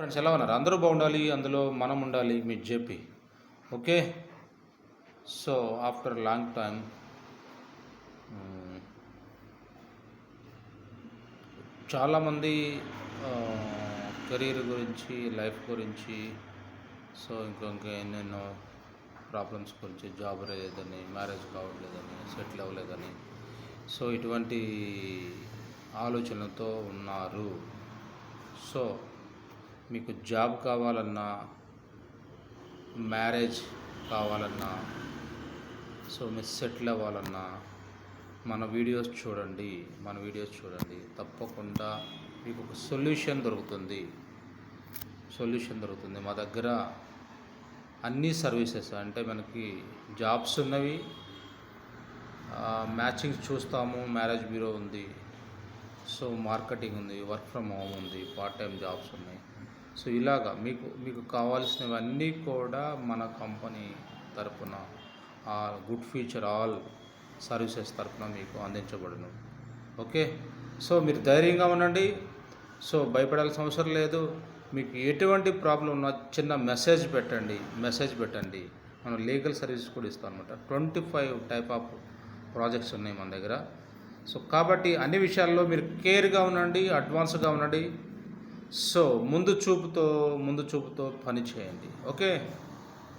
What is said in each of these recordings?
Friends ఎలా ఉన్నారు? అందరూ బాగుండాలి అందులో మనం ఉండాలి మీ JP. Okay? So after long time చాలామంది కెరీర్ గురించి లైఫ్ గురించి సో ఇంకా ఇంకా ఎన్నెన్నో ప్రాబ్లమ్స్ గురించి జాబ్ లేదని మ్యారేజ్ కావట్లేదని సెటిల్ అవ్వలేదని సో ఇటువంటి ఆలోచనలతో ఉన్నారు. సో మీకు జాబ్ కావాలన్నా మ్యారేజ్ కావాలన్నా సో మీరు సెటిల్ అవ్వాలన్నా మన వీడియోస్ చూడండి మన వీడియోస్ చూడండి. తప్పకుండా మీకు ఒక సొల్యూషన్ దొరుకుతుంది. సొల్యూషన్ దొరుకుతుంది. మా దగ్గర అన్ని సర్వీసెస్ అంటే మనకి జాబ్స్ ఉన్నవి మ్యాచింగ్ చూస్తాము మ్యారేజ్ బ్యూరో ఉంది సో మార్కెటింగ్ ఉంది వర్క్ ఫ్రమ్ హోమ్ ఉంది పార్ట్ టైం జాబ్స్ ఉన్నాయి. సో ఇలాగా మీకు మీకు కావాల్సినవన్నీ కూడా మన కంపెనీ తరపున ఆ గుడ్ ఫ్యూచర్ ఆల్ సర్వీసెస్ తరపున మీకు అందించబడును. ఓకే? సో మీరు ధైర్యంగా ఉండండి. సో భయపడాల్సిన అవసరం లేదు. మీకు ఎటువంటి ప్రాబ్లం ఉన్నా చిన్న మెసేజ్ పెట్టండి మెసేజ్ పెట్టండి. మనం లీగల్ సర్వీస్ కూడా ఇస్తాం అనమాట twenty five type of projects ఉన్నాయి మన దగ్గర. సో కాబట్టి అన్ని విషయాల్లో మీరు కేర్గా ఉండండి అడ్వాన్స్గా ఉండండి. సో ముందు చూపుతో ముందు చూపుతో పని చేయండి. ఓకే?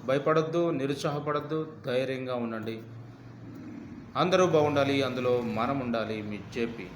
భయపడద్దు నిరుత్సాహపడద్దు ధైర్యంగా ఉండండి. అందరూ బాగుండాలి అందులో మనం ఉండాలి మీ జేపీ.